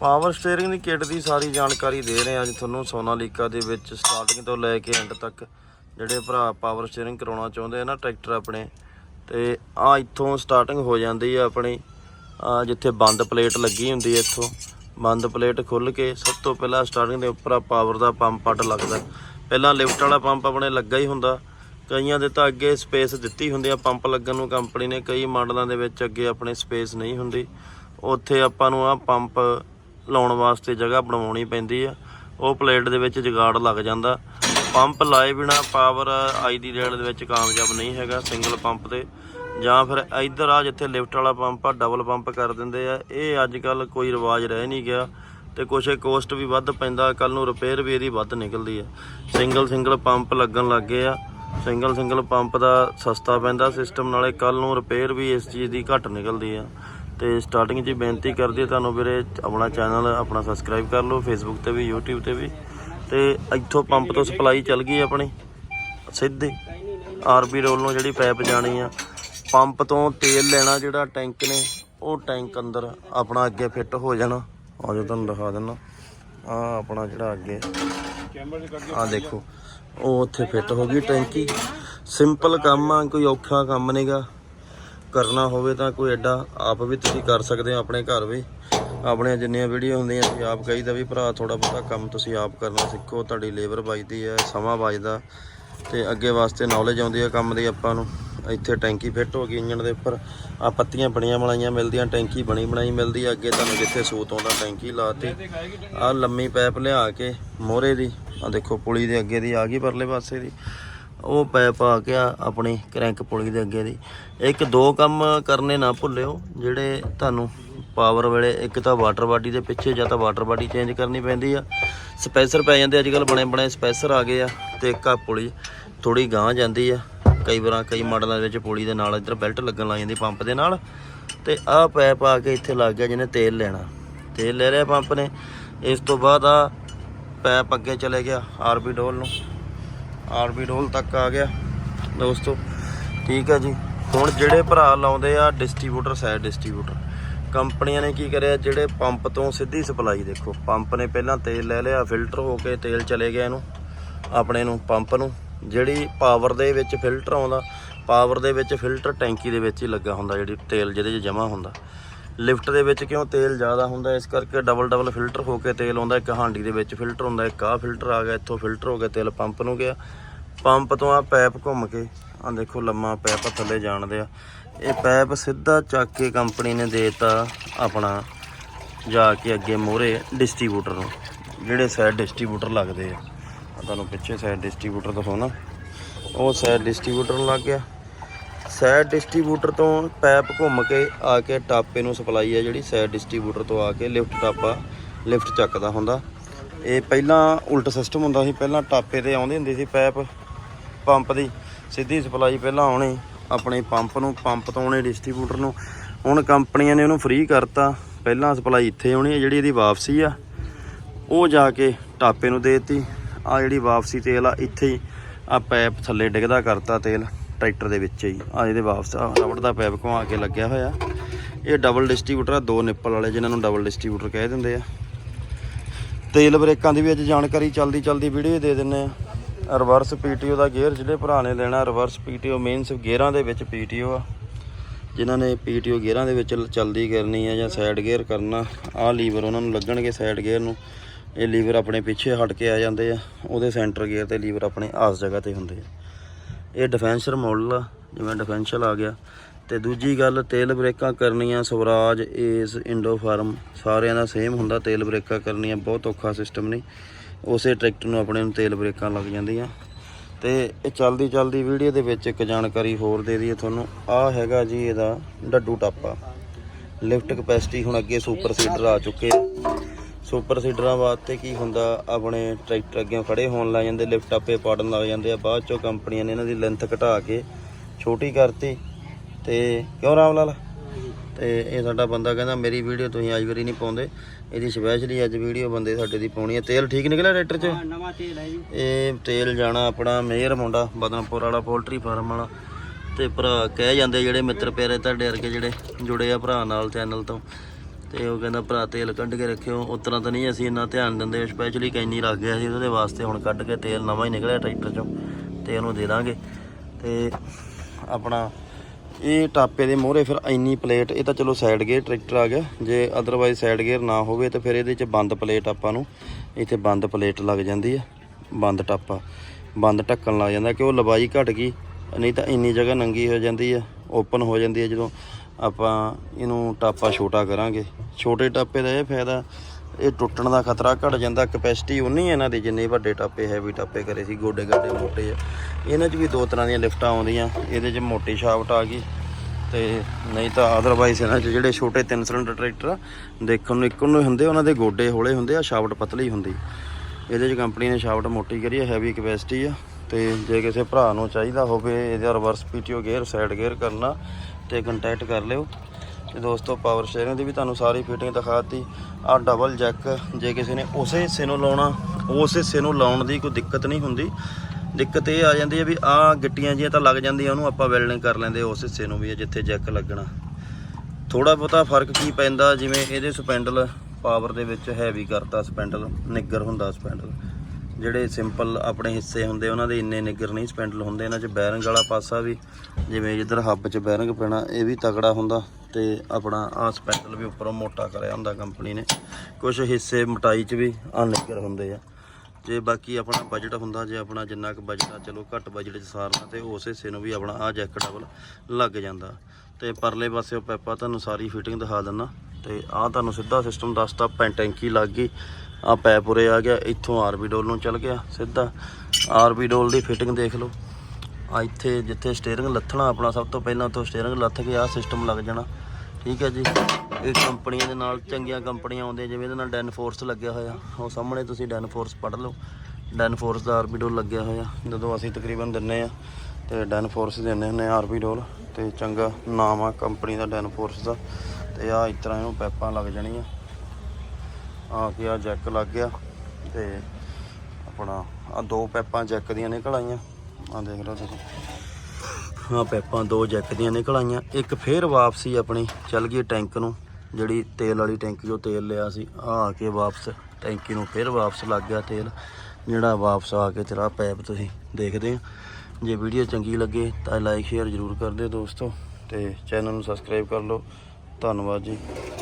Power steering ਦੀ kit ਦੀ ਸਾਰੀ ਜਾਣਕਾਰੀ ਦੇ ਰਹੇ ਹਾਂ ਅੱਜ ਤੁਹਾਨੂੰ ਸੋਨਾਲੀਕਾ ਦੇ ਵਿੱਚ ਸਟਾਰਟਿੰਗ ਤੋਂ ਲੈ ਕੇ ਐਂਡ ਤੱਕ ਜਿਹੜੇ ਭਰਾ ਪਾਵਰ ਸਟੀਅਰਿੰਗ ਕਰਾਉਣਾ ਚਾਹੁੰਦੇ ਆ ਨਾ ਟਰੈਕਟਰ ਆਪਣੇ, ਤੇ ਆ ਇੱਥੋਂ ਸਟਾਰਟਿੰਗ ਹੋ ਜਾਂਦੀ ਆ ਆਪਣੀ ਜਿੱਥੇ ਬੰਦ ਪਲੇਟ ਲੱਗੀ ਹੁੰਦੀ ਹੈ ਇੱਥੋਂ, ਬੰਦ ਪਲੇਟ ਖੁੱਲ ਕੇ ਸਭ ਤੋਂ ਪਹਿਲਾਂ ਸਟਾਰਟਿੰਗ ਦੇ ਉੱਪਰ ਆ ਪਾਵਰ ਦਾ ਪੰਪ ਅੱਡ ਲੱਗਦਾ। ਪਹਿਲਾਂ ਲਿਫਟ ਵਾਲਾ ਪੰਪ ਆਪਣੇ ਲੱਗਾ ਹੀ ਹੁੰਦਾ, ਕਈਆਂ ਦੇ ਤਾਂ ਅੱਗੇ ਸਪੇਸ ਦਿੱਤੀ ਹੁੰਦੀ ਆ, ਪੰਪ ਲੱਗਣ ਨੂੰ ਕੰਪਨੀ ਨੇ, ਕਈ ਮਾਡਲਾਂ ਦੇ ਵਿੱਚ ਅੱਗੇ ਆਪਣੇ ਸਪੇਸ ਨਹੀਂ ਹੁੰਦੀ। ਉੱਥੇ ਆਪਾਂ ਨੂੰ ਆ ਪੰਪ ਲਾਉਣ ਵਾਸਤੇ ਜਗ੍ਹਾ ਬਣਵਾਉਣੀ ਪੈਂਦੀ ਆ। ਉਹ ਪਲੇਟ ਦੇ ਵਿੱਚ ਜਗਾੜ ਲੱਗ ਜਾਂਦਾ। ਪੰਪ ਲਾਏ ਬਿਨਾ ਪਾਵਰ ਅੱਜ ਦੀ ਰੇਟ ਦੇ ਵਿੱਚ ਕਾਮਯਾਬ ਨਹੀਂ ਹੈਗਾ ਸਿੰਗਲ ਪੰਪ ਤੇ। ਜਾਂ ਫਿਰ ਇੱਧਰ ਆ ਜਿੱਥੇ ਲਿਫਟ ਵਾਲਾ ਪੰਪ ਆ, ਡਬਲ ਪੰਪ ਕਰ ਦਿੰਦੇ ਆ। ਇਹ ਅੱਜ ਕੱਲ ਕੋਈ ਰਿਵਾਜ ਰਹਿ ਨਹੀਂ ਗਿਆ ਤੇ ਕੁਛ ਕੋਸਟ ਵੀ ਵੱਧ ਪੈਂਦਾ। ਕੱਲ ਨੂੰ ਰਿਪੇਅਰ ਵੀ ਇਹਦੀ ਵੱਧ ਨਿਕਲਦੀ ਆ। ਸਿੰਗਲ ਸਿੰਗਲ ਪੰਪ ਲੱਗਣ ਲੱਗ ਗਏ ਆ। ਸਿੰਗਲ ਸਿੰਗਲ ਪੰਪ ਦਾ ਸਸਤਾ ਪੈਂਦਾ। ਸਿਸਟਮ ਨਾਲੇ ਕੱਲ ਨੂੰ ਰਿਪੇਅਰ ਵੀ ਇਸ ਚੀਜ਼ ਦੀ ਘੱਟ ਨਿਕਲਦੀ ਆ। ਤੇ ਸਟਾਰਟਿੰਗ 'ਚ ਬੇਨਤੀ ਕਰਦੀ ਤੁਹਾਨੂੰ ਵੀਰੇ, ਆਪਣਾ ਚੈਨਲ ਆਪਣਾ ਸਬਸਕ੍ਰਾਈਬ ਕਰ ਲਓ ਫੇਸਬੁੱਕ ਤੇ ਵੀ, YouTube ਤੇ ਵੀ। ਤੇ ਇੱਥੋਂ ਪੰਪ ਤੋਂ ਸਪਲਾਈ ਚੱਲ ਗਈ ਆਪਣੀ, ਸਿੱਧੇ। ਆਰਬੀ ਰੋਲ ਨੂੰ ਜਿਹੜੀ ਪਾਈਪ ਜਾਣੀ ਆ ਪੰਪ ਤੋਂ ਤੇਲ ਲੈਣਾ ਜਿਹੜਾ ਟੈਂਕ ਨੇ, ਉਹ ਟੈਂਕ ਅੰਦਰ ਆਪਣਾ ਅੱਗੇ ਫਿੱਟ ਹੋ ਜਾਣਾ। ਆ ਜੋ ਤੁਹਾਨੂੰ ਦਿਖਾ ਦਿੰਦਾ ਆ ਆਪਣਾ ਜਿਹੜਾ ਅੱਗੇ ਆ ਦੇਖੋ, ਉਹ ਉੱਥੇ ਫਿੱਟ ਹੋ ਗਈ ਟੈਂਕੀ ਸਿੰਪਲ ਕੰਮ ਆ, ਕੋਈ ਔਖਾ ਕੰਮ ਨਹੀਂਗਾ ਕਰਨਾ ਹੋਵੇ ਤਾਂ ਕੋਈ ਐਡਾ ਆਪ ਵੀ ਤੁਸੀਂ ਕਰ ਸਕਦੇ ਹੋ ਆਪਣੇ ਘਰ ਵੀ। ਆਪਣੀਆਂ ਜਿੰਨੀਆਂ ਵੀਡੀਓ ਹੁੰਦੀਆਂ ਅਸੀਂ ਆਪ ਕਹੀਦਾ ਵੀ ਭਰਾ ਥੋੜਾ ਬਹੁਤਾ ਕੰਮ ਤੁਸੀਂ ਆਪ ਕਰਨਾ ਸਿੱਖੋ। ਤੁਹਾਡੀ ਲੇਬਰ ਬਚਦੀ ਹੈ, ਸਮਾਂ ਬਚਦਾ ਤੇ ਅੱਗੇ ਵਾਸਤੇ ਨੌਲੇਜ ਆਉਂਦੀ ਹੈ ਕੰਮ ਦੀ ਆਪਾਂ ਨੂੰ। ਇੱਥੇ ਟੈਂਕੀ ਫਿੱਟ ਹੋ ਗਈ ਇੰਜਣ ਦੇ ਉੱਪਰ। ਆ ਪੱਤੀਆਂ ਬਣੀਆਂ ਬਣਾਈਆਂ ਮਿਲਦੀਆਂ, ਟੈਂਕੀ ਬਣੀ ਬਣਾਈ ਮਿਲਦੀ ਹੈ। ਅੱਗੇ ਤੁਹਾਨੂੰ ਜਿੱਥੇ ਸੂਤ ਆਉਂਦਾ ਟੈਂਕੀ ਲਾਤੀ। ਆ ਲੰਮੀ ਪਾਈਪ ਲਿਆ ਕੇ ਮੋਹਰੇ ਦੀ। ਆ ਦੇਖੋ ਪੁਲੀ ਦੇ ਅੱਗੇ ਦੀ ਆ ਗਈ ਪਰਲੇ ਪਾਸੇ ਦੀ। ਉਹ ਪੈਪ ਆ ਗਿਆ ਆਪਣੀ ਕ੍ਰੈਂਕ ਪੁਲੀ ਦੇ ਅੱਗੇ ਦੀ। ਇੱਕ ਦੋ ਕੰਮ ਕਰਨੇ ਨਾ ਭੁੱਲਿਓ, ਜਿਹੜੇ ਤੁਹਾਨੂੰ ਪਾਵਰ ਵੇਲੇ ਇੱਕ ਤਾਂ ਵਾਟਰ ਬਾਡੀ ਦੇ ਪਿੱਛੇ ਜਾਂ ਤਾਂ ਵਾਟਰ ਬਾਡੀ ਚੇਂਜ ਕਰਨੀ ਪੈਂਦੀ ਆ। ਸਪੈਸਰ ਪੈ ਜਾਂਦੇ ਅੱਜ ਕੱਲ ਬਣੇ ਬਣੇ ਸਪੈਸਰ ਆ ਗਏ ਆ ਤੇ ਇੱਕ ਆ ਪੁਲੀ ਥੋੜੀ ਗਾਂਹ ਜਾਂਦੀ ਆ। ਕਈ ਵਾਰਾਂ ਕਈ ਮਾਡਲਾਂ ਦੇ ਵਿੱਚ ਪੁਲੀ ਦੇ ਨਾਲ ਇੱਧਰ ਬੈਲਟ ਲੱਗਣ ਲੱਗ ਜਾਂਦੀ ਪੰਪ ਦੇ ਨਾਲ। ਤੇ ਆਹ ਪੈਪ ਆ ਕੇ ਇੱਥੇ ਲੱਗ ਗਿਆ ਜਿਹਨੇ ਤੇਲ ਲੈਣਾ। ਤੇਲ ਲੈ ਰਿਹਾ ਪੰਪ ਨੇ। ਇਸ ਤੋਂ ਬਾਅਦ ਆ ਪੈਪ ਅੱਗੇ ਚਲੇ ਗਿਆ ਆਰਬੀ ਡੋਲ ਨੂੰ। ਆਰਬੀ ਰੋਲ ਤੱਕ ਆ ਗਿਆ। ਦੋਸਤੋ, ਠੀਕ ਹੈ ਜੀ। ਹੁਣ ਜਿਹੜੇ ਭਰਾ ਲਾਉਂਦੇ ਆ ਡਿਸਟ੍ਰੀਬਿਊਟਰ ਸਾਈਡ ਡਿਸਟ੍ਰੀਬਿਊਟਰ ਕੰਪਨੀਆਂ ਨੇ ਕੀ ਕਰਿਆ, ਜਿਹੜੇ ਪੰਪ ਤੋਂ ਸਿੱਧੀ ਸਪਲਾਈ ਦੇਖੋ। ਪੰਪ ਨੇ ਪਹਿਲਾਂ ਤੇਲ ਲੈ ਲਿਆ, ਫਿਲਟਰ ਹੋ ਕੇ ਤੇਲ ਚਲੇ ਗਿਆ ਇਹਨੂੰ, ਆਪਣੇ ਨੂੰ, ਪੰਪ ਨੂੰ। ਜਿਹੜੀ ਪਾਵਰ ਦੇ ਵਿੱਚ ਫਿਲਟਰ ਆਉਂਦਾ ਪਾਵਰ ਦੇ ਵਿੱਚ ਫਿਲਟਰ ਟੈਂਕੀ ਦੇ ਵਿੱਚ ਹੀ ਲੱਗਾ ਹੁੰਦਾ, ਜਿਹੜੀ ਤੇਲ ਜਿਹਦੇ 'ਚ ਜਮਾ ਹੁੰਦਾ। ਲਿਫਟ ਦੇ ਵਿੱਚ ਕਿਉਂ ਤੇਲ ਜ਼ਿਆਦਾ ਹੁੰਦਾ? ਇਸ ਕਰਕੇ ਡਬਲ ਡਬਲ ਫਿਲਟਰ ਹੋ ਕੇ ਤੇਲ ਆਉਂਦਾ, ਇੱਕ ਹਾਂਡੀ ਦੇ ਵਿੱਚ ਫਿਲਟਰ ਹੁੰਦਾ, ਇੱਕ ਆਹ ਫਿਲਟਰ ਆ ਗਿਆ, ਇੱਥੋਂ ਫਿਲਟਰ ਹੋ ਕੇ ਤੇਲ ਪੰਪ ਨੂੰ ਗਿਆ। ਪੰਪ ਤੋਂ ਆ ਪੈਪ ਘੁੰਮ ਕੇ ਆ ਦੇਖੋ ਲੰਮਾ ਪੈਪ ਥੱਲੇ ਜਾਣਦੇ ਆ। ਇਹ ਪੈਪ ਸਿੱਧਾ ਚੱਕ ਕੇ ਕੰਪਨੀ ਨੇ ਦੇਤਾ ਆਪਣਾ, ਜਾ ਕੇ ਅੱਗੇ ਮੋਰੇ ਡਿਸਟ੍ਰੀਬਿਊਟਰ ਨੂੰ, ਜਿਹੜੇ ਸਾਈਡ ਡਿਸਟ੍ਰੀਬਿਊਟਰ ਲੱਗਦੇ ਆ। ਤੁਹਾਨੂੰ ਪਿੱਛੇ ਸਾਈਡ ਡਿਸਟ੍ਰੀਬਿਊਟਰ ਦਿਖਾਉਣਾ। ਉਹ ਸਾਈਡ ਡਿਸਟ੍ਰੀਬਿਊਟਰ ਨੂੰ ਲੱਗ ਗਿਆ। ਸਾਈਡ ਡਿਸਟ੍ਰੀਬਿਊਟਰ ਤੋਂ ਪੈਪ ਘੁੰਮ ਕੇ ਆ ਕੇ ਟਾਪੇ ਨੂੰ ਸਪਲਾਈ ਹੈ ਜਿਹੜੀ ਸਾਈਡ ਡਿਸਟ੍ਰੀਬਿਊਟਰ ਤੋਂ ਆ ਕੇ ਲਿਫਟ ਟਾਪਾ, ਲਿਫਟ ਚੱਕਦਾ ਹੁੰਦਾ। ਇਹ ਪਹਿਲਾਂ ਉਲਟ ਸਿਸਟਮ ਹੁੰਦਾ ਸੀ, ਪਹਿਲਾਂ ਟਾਪੇ ਤੇ ਆਉਂਦੀ ਹੁੰਦੀ ਸੀ ਪੈਪ, ਪੰਪ ਦੀ। ਸਿੱਧੀ ਸਪਲਾਈ ਪਹਿਲਾਂ ਆਉਣੀ, ਆਪਣੇ ਪੰਪ ਨੂੰ, ਪੰਪ ਤੋਂ ਆਉਣੇ ਡਿਸਟ੍ਰੀਬਿਊਟਰ ਨੂੰ। ਹੁਣ ਕੰਪਨੀਆਂ ਨੇ ਉਹਨੂੰ ਫ੍ਰੀ ਕਰਤਾ। ਪਹਿਲਾਂ ਸਪਲਾਈ ਇੱਥੇ ਆਉਣੀ ਹੈ, ਜਿਹੜੀ ਇਹਦੀ ਵਾਪਸੀ ਆ। ਉਹ ਜਾ ਕੇ ਟਾਪੇ ਨੂੰ ਦੇਤੀ। ਆ ਜਿਹੜੀ ਵਾਪਸੀ ਤੇਲ ਆ, ਇੱਥੇ ਹੀ ਆ ਪੈਪ ਥੱਲੇ ਡਿੱਗਦਾ ਕਰਤਾ ਤੇਲ। ਟਰੈਕਟਰ ਦੇ ਵਿੱਚ ਹੀ। ਆ ਇਹਦੇ ਵਾਪਸ ਆ, ਰਬੜ ਦਾ ਪੈਪ ਘੁਮਾ ਕੇ ਲੱਗਿਆ ਹੋਇਆ। ਇਹ ਡਬਲ ਡਿਸਟ੍ਰੀਬਿਊਟਰ ਆ, ਦੋ ਨਿੱਪਲ ਵਾਲੇ ਜਿਨ੍ਹਾਂ ਨੂੰ ਡਬਲ ਡਿਸਟ੍ਰੀਬਿਊਟਰ ਕਹਿ ਦਿੰਦੇ ਆ। ਤੇਲ ਬ੍ਰੇਕਾਂ ਦੀ ਵੀ ਅੱਜ ਜਾਣਕਾਰੀ ਚਲਦੀ ਚਲਦੀ ਵੀਡੀਓ ਦੇ ਦਿੰਨੇ ਆ। ਰਿਵਰਸ ਪੀਟੀਓ ਦਾ ਗੇਅਰ ਜਿਹੜੇ ਭਰਾ ਨੇ ਲੈਣਾ ਰਿਵਰਸ ਪੀਟੀਓ ਮੀਨਸ ਗੇਅਰਾਂ ਦੇ ਵਿੱਚ ਪੀਟੀਓ ਆ। ਜਿਨ੍ਹਾਂ ਨੇ ਪੀਟੀਓ ਗੇਅਰਾਂ ਦੇ ਵਿੱਚ ਚਲਦੀ ਕਰਨੀ ਆ ਜਾਂ ਸਾਈਡ ਗੇਅਰ ਕਰਨਾ ਆਹ ਲੀਵਰ ਉਹਨਾਂ ਨੂੰ ਲੱਗਣਗੇ ਸਾਈਡ ਗੇਅਰ ਨੂੰ। ਇਹ ਲੀਵਰ ਆਪਣੇ ਪਿੱਛੇ ਹਟ ਕੇ ਆ ਜਾਂਦੇ ਆ। ਉਹਦੇ ਸੈਂਟਰ ਗੇਅਰ ਤੇ ਲੀਵਰ ਆਪਣੇ ਆਸ ਜਗ੍ਹਾ ਤੇ ਹੁੰਦੇ ਆ। ਇਹ ਡਿਫੈਂਸਰ ਮਾਡਲ ਆ, ਜਿਵੇਂ ਡਿਫੈਂਸ਼ਲ ਆ ਗਿਆ। ਤੇ ਦੂਜੀ ਗੱਲ, ਤੇਲ ਬ੍ਰੇਕਾਂ ਕਰਨੀਆਂ ਸਵਰਾਜ, ਏਸ, ਇੰਡੋ ਫਾਰਮ, ਸਾਰਿਆਂ ਦਾ ਸੇਮ ਹੁੰਦਾ, ਤੇਲ ਬ੍ਰੇਕਾਂ ਕਰਨੀਆਂ, ਬਹੁਤ ਔਖਾ ਸਿਸਟਮ ਨਹੀਂ ਉਸੇ ਟਰੈਕਟਰ ਨੂੰ ਆਪਣੇ ਨੂੰ ਤੇਲ ਬ੍ਰੇਕਾਂ ਲੱਗ ਜਾਂਦੀਆਂ। ਤੇ ਇਹ ਚਲਦੀ ਚਲਦੀ ਵੀਡੀਓ ਦੇ ਵਿੱਚ ਇੱਕ ਜਾਣਕਾਰੀ ਹੋਰ ਦੇ ਦਈਏ ਤੁਹਾਨੂੰ। ਆ ਹੈਗਾ ਜੀ ਇਹਦਾ ਡੱਡੂ ਟਾਪਾ। ਲਿਫਟ ਕਪੈਸਿਟੀ ਹੁਣ ਅੱਗੇ ਸੁਪਰ ਸੀਡਰ ਆ ਚੁੱਕੇ ਆ। ਸੁਪਰ ਸੀਡਰਾਂ ਵਾਸਤੇ ਕੀ ਹੁੰਦਾ? ਆਪਣੇ ਟਰੈਕਟਰ ਅੱਗੇ ਖੜੇ ਹੋਣ ਲੱਗ ਜਾਂਦੇ ਲਿਫਟ ਆਪੇ ਪਾੜਨ ਲੱਗ ਜਾਂਦੇ ਆ ਬਾਅਦ ਚੋਂ ਕੰਪਨੀਆਂ ਨੇ ਇਹਨਾਂ ਦੀ ਲੈਂਥ ਘਟਾ ਕੇ ਛੋਟੀ ਕਰਤੀ। ਤੇ ਕਿਉਂ ਰਾਮ ਲਾਲ? ਤੇ ਇਹ ਸਾਡਾ ਬੰਦਾ ਕਹਿੰਦਾ ਮੇਰੀ ਵੀਡੀਓ ਤੁਸੀਂ ਅੱਜ ਵਾਰੀ ਨਹੀਂ ਪਾਉਂਦੇ। ਇਹਦੀ ਸਪੈਸ਼ਲੀ ਅੱਜ ਵੀਡੀਓ ਬੰਦੇ ਸਾਡੇ ਦੀ ਪਾਉਣੀ ਹੈ ਤੇਲ ਠੀਕ ਨਿਕਲਿਆ ਟਰੈਕਟਰ 'ਚ? ਨਵਾਂ ਤੇਲ ਹੈ ਜੀ। ਇਹ ਤੇਲ ਜਾਣਾ ਆਪਣਾ ਮੇਅਰ ਮੁੰਡਾ ਬਦਨਪੁਰ ਵਾਲਾ ਪੋਲਟਰੀ ਫਾਰਮ ਵਾਲਾ। ਤੇ ਭਰਾ ਕਹਿ ਜਾਂਦੇ ਜਿਹੜੇ ਮਿੱਤਰ ਪਿਆਰੇ ਤੁਹਾਡੇ ਵਰਗੇ ਜਿਹੜੇ ਜੁੜੇ ਆ ਭਰਾ ਨਾਲ ਚੈਨਲ ਤੋਂ। ਤੇ ਉਹ ਕਹਿੰਦਾ, ਭਰਾ, ਤੇਲ ਕੱਢ ਕੇ ਰੱਖਿਓ। ਉਸ ਤਰ੍ਹਾਂ ਤਾਂ ਨਹੀਂ ਅਸੀਂ ਇੰਨਾ ਧਿਆਨ ਦਿੰਦੇ ਸਪੈਸ਼ਲੀ ਕੈਨੀ ਰੱਖ ਗਿਆ ਸੀ ਉਹਦੇ ਵਾਸਤੇ। ਹੁਣ ਕੱਢ ਕੇ ਤੇਲ ਨਵਾਂ ਹੀ ਨਿਕਲਿਆ ਟਰੈਕਟਰ ਚੋਂ। ਤੇ ਉਹਨੂੰ ਦੇ ਦਾਂਗੇ। ਤੇ ਆਪਣਾ ਇਹ ਟਾਪੇ ਦੇ ਮੋਹਰੇ ਫਿਰ ਇੰਨੀ ਪਲੇਟ, ਇਹ ਤਾਂ ਚਲੋ ਸਾਈਡ ਗੇਅਰ ਟਰੈਕਟਰ ਆ ਗਿਆ। ਜੇ ਅਦਰਵਾਈਜ਼ ਸਾਈਡ ਗੇਅਰ ਨਾ ਹੋਵੇ ਤਾਂ ਫਿਰ ਇਹਦੇ 'ਚ ਬੰਦ ਪਲੇਟ ਆਪਾਂ ਨੂੰ ਇੱਥੇ ਬੰਦ ਪਲੇਟ ਲੱਗ ਜਾਂਦੀ ਆ। ਬੰਦ ਟਾਪਾ। ਬੰਦ ਢੱਕਣ ਲੱਗ ਜਾਂਦਾ, ਕਿ ਉਹ ਲਬਾਈ ਘਟ ਗਈ, ਨਹੀਂ ਤਾਂ ਇੰਨੀ ਜਗ੍ਹਾ ਨੰਗੀ ਹੋ ਜਾਂਦੀ ਆ ਓਪਨ ਹੋ ਜਾਂਦੀ ਹੈ ਜਦੋਂ ਆਪਾਂ ਇਹਨੂੰ ਟਾਪਾ ਛੋਟਾ ਕਰਾਂਗੇ। ਛੋਟੇ ਟਾਪੇ ਦਾ ਇਹ ਫਾਇਦਾ ਇਹ ਟੁੱਟਣ ਦਾ ਖਤਰਾ ਘਟ ਜਾਂਦਾ ਕਪੈਸਿਟੀ ਉਨੀ ਹੈ ਇਹਨਾਂ ਦੀ ਜਿੰਨੇ ਵੱਡੇ ਟਾਪੇ ਹੈਵੀ ਟਾਪੇ ਕਰੇ ਸੀ ਗੋਡੇ ਗਾਡੇ ਮੋਟੇ ਆ। ਇਹਨਾਂ 'ਚ ਵੀ ਦੋ ਤਰ੍ਹਾਂ ਦੀਆਂ ਲਿਫਟਾਂ ਆਉਂਦੀਆਂ ਇਹਦੇ 'ਚ ਮੋਟੀ ਸ਼ਾਫਟ ਆ ਗਈ ਤੇ ਨਹੀਂ ਤਾਂ ਅਦਰਵਾਈਜ਼ ਇਹਨਾਂ 'ਚ ਜਿਹੜੇ ਛੋਟੇ ਤਿੰਨ ਸਿਲੰਡਰ ਟਰੈਕਟਰ ਆ, ਦੇਖਣ ਨੂੰ ਇੱਕੋ ਨੂੰ ਹੁੰਦੇ ਉਹਨਾਂ ਦੇ ਗੋਡੇ ਹੌਲੇ ਹੁੰਦੇ ਆ ਸ਼ਾਫਟ ਪਤਲੀ ਹੁੰਦੀ। ਇਹਦੇ 'ਚ ਕੰਪਨੀ ਨੇ ਸ਼ਾਫਟ ਮੋਟੀ ਕਰੀ ਹੈ ਹੈਵੀ ਕਪੈਸਿਟੀ ਆ ਤੇ ਜੇ ਕਿਸੇ ਭਰਾ ਨੂੰ ਚਾਹੀਦਾ ਹੋਵੇ ਇਹਦਾ reverse PTO gear side gear ਕਰਨਾ ਤੇ ਕੰਟੈਕਟ ਕਰ ਲਿਓ। ਤੇ ਦੋਸਤੋ ਪਾਵਰ ਸ਼ੇਅਰਿੰਗ ਦੀ ਵੀ ਤੁਹਾਨੂੰ ਸਾਰੀ ਫਿਟਿੰਗ ਦਿਖਾਤੀ। ਆ ਡਬਲ ਜੈਕ ਜੇ ਕਿਸੇ ਨੇ ਉਸੇ ਹਿੱਸੇ ਨੂੰ ਲਾਉਣਾ, ਉਸ ਹਿੱਸੇ ਨੂੰ ਲਾਉਣ ਦੀ ਕੋਈ ਦਿੱਕਤ ਨਹੀਂ ਹੁੰਦੀ। ਦਿੱਕਤ ਇਹ ਆ ਜਾਂਦੀ ਹੈ ਵੀ ਆ ਗਿੱਟੀਆਂ ਜਿਹੀਆਂ ਤਾਂ ਲੱਗ ਜਾਂਦੀਆਂ, ਉਹਨੂੰ ਆਪਾਂ ਵੈਲਡਿੰਗ ਕਰ ਲੈਂਦੇ ਉਸ ਹਿੱਸੇ ਨੂੰ ਵੀ ਜਿੱਥੇ ਜੈਕ ਲੱਗਣਾ। ਥੋੜਾ ਬਹੁਤਾ ਫ਼ਰਕ ਕੀ ਪੈਂਦਾ, ਜਿਵੇਂ ਇਹਦੇ ਸਪੈਂਡਲ ਪਾਵਰ ਦੇ ਵਿੱਚ ਹੈਵੀ ਕਰਤਾ ਸਪੈਂਡਲ ਨਿੱਗਰ ਹੁੰਦਾ ਸਪੈਂਡਲ ਜਿਹੜੇ ਸਿੰਪਲ ਆਪਣੇ ਹਿੱਸੇ ਹੁੰਦੇ, ਉਹਨਾਂ ਦੇ ਇੰਨੇ ਨਿੱਗਰ ਨਹੀਂ ਸਪੈਂਡਲ ਹੁੰਦੇ, ਇਹਨਾਂ 'ਚ ਬੈਰਿੰਗ ਵਾਲਾ ਪਾਸਾ ਵੀ, ਜਿਵੇਂ ਜਿੱਧਰ ਹੱਬ 'ਚ ਬੈਰਿੰਗ ਪੈਣਾ, ਇਹ ਵੀ ਤਕੜਾ ਹੁੰਦਾ ਤੇ ਆਪਣਾ ਆ ਸਪੈਂਡਲ ਵੀ ਉੱਪਰੋਂ ਮੋਟਾ ਕਰਿਆ ਹੁੰਦਾ ਕੰਪਨੀ ਨੇ। ਕੁਝ ਹਿੱਸੇ ਮਟਾਈ 'ਚ ਵੀ ਆ ਨਿੱਗਰ ਹੁੰਦੇ ਆ। ਜੇ ਬਾਕੀ ਆਪਣਾ ਬਜਟ ਹੁੰਦਾ, ਜੇ ਆਪਣਾ ਜਿੰਨਾ ਕੁ ਬਜਟ ਆ, ਚਲੋ ਘੱਟ ਬਜਟ 'ਚ ਸਾਰਨਾ ਤੇ ਉਸ ਹਿੱਸੇ ਨੂੰ ਵੀ ਆਪਣਾ ਆ ਜੈਕ ਡਬਲ ਲੱਗ ਜਾਂਦਾ। ਤੇ ਪਰਲੇ ਪਾਸੇ ਪੈਪਾ ਤੁਹਾਨੂੰ ਸਾਰੀ ਫਿਟਿੰਗ ਦਿਖਾ ਦਿੰਦਾ। ਤੇ ਆ ਤੁਹਾਨੂੰ ਸਿੱਧਾ ਸਿਸਟਮ ਦੱਸਤਾ ਪੈਂ ਟੈਂਕੀ ਲੱਗ ਗਈ। ਆ ਪੈਪ ਉਰੇ ਆ ਗਿਆ, ਇੱਥੋਂ ਆਰਬੀ ਡੋਲ ਨੂੰ ਚੱਲ ਗਿਆ ਸਿੱਧਾ। ਆਰਬੀ ਡੋਲ ਦੀ ਫਿਟਿੰਗ ਦੇਖ ਲਓ। ਆ ਇੱਥੇ ਜਿੱਥੇ ਸਟੀਅਰਿੰਗ ਲੱਥਣਾ ਆਪਣਾ, ਸਭ ਤੋਂ ਪਹਿਲਾਂ ਤੋਂ ਸਟੀਅਰਿੰਗ ਲੱਥ ਕੇ ਆ ਸਿਸਟਮ ਲੱਗ ਜਾਣਾ। ਠੀਕ ਹੈ ਜੀ? ਇਹ ਕੰਪਨੀਆਂ ਦੇ ਨਾਲ ਚੰਗੀਆਂ ਕੰਪਨੀਆਂ ਆਉਂਦੀਆਂ, ਜਿਵੇਂ ਇਹਦੇ ਨਾਲ ਡੈਨ ਫੋਰਸ ਲੱਗਿਆ ਹੋਇਆ। ਉਹ ਸਾਹਮਣੇ ਤੁਸੀਂ ਡੈਨ ਫੋਰਸ ਪੜ੍ਹ ਲਓ। ਡੈਨ ਫੋਰਸ ਦਾ ਆਰਬੀ ਡੋਲ ਲੱਗਿਆ ਹੋਇਆ। ਜਦੋਂ ਅਸੀਂ ਤਕਰੀਬਨ ਦਿੰਨੇ ਆ, ਤੇ ਡੈਨ ਫੋਰਸ ਦਿੰਦੇ ਹੁੰਦੇ ਆ ਆਰਬੀ ਡੋਲ। ਤੇ ਚੰਗਾ ਨਾਮ ਆ ਕੰਪਨੀ ਦਾ ਡੈਨ ਫੋਰਸ ਦਾ। ਤੇ ਆ ਇਸ ਤਰ੍ਹਾਂ ਇਹਨੂੰ ਪੈਪਾਂ ਲੱਗ ਜਾਣੀਆਂ। ਆ ਕੇ ਆ ਜੈਕ ਲੱਗ ਗਿਆ ਤੇ ਆਪਣਾ ਆ ਦੋ ਪੈਪਾਂ ਜੈਕ ਦੀਆਂ ਨਿਕਲ ਆਈਆਂ। ਆ ਦੇਖ ਲਓ ਤੁਸੀਂ। ਆ ਪੈਪਾਂ ਦੋ ਜੈਕ ਦੀਆਂ ਨਿਕਲ ਆਈਆਂ। ਇੱਕ ਫੇਰ ਵਾਪਸੀ ਆਪਣੀ ਚੱਲ ਗਈ ਟੈਂਕ ਨੂੰ, ਜਿਹੜੀ ਤੇਲ ਵਾਲੀ ਟੈਂਕੀ ਜੋ ਤੇਲ ਲਿਆ ਸੀ ਆ ਆ ਕੇ ਵਾਪਸ ਟੈਂਕੀ ਨੂੰ ਫੇਰ ਵਾਪਸ ਲੱਗ ਗਿਆ ਤੇਲ, ਜਿਹੜਾ ਵਾਪਸ ਆ ਕੇ ਤੇਰਾ ਪੈਪ ਤੁਸੀਂ ਦੇਖਦੇ ਆ ਜੇ ਵੀਡੀਓ ਚੰਗੀ ਲੱਗੇ ਤਾਂ ਲਾਈਕ, ਸ਼ੇਅਰ ਜ਼ਰੂਰ ਕਰ ਦਿਓ ਦੋਸਤੋ, ਤੇ ਚੈਨਲ ਨੂੰ ਸਬਸਕ੍ਰਾਈਬ ਕਰ ਲਓ। ਧੰਨਵਾਦ ਜੀ।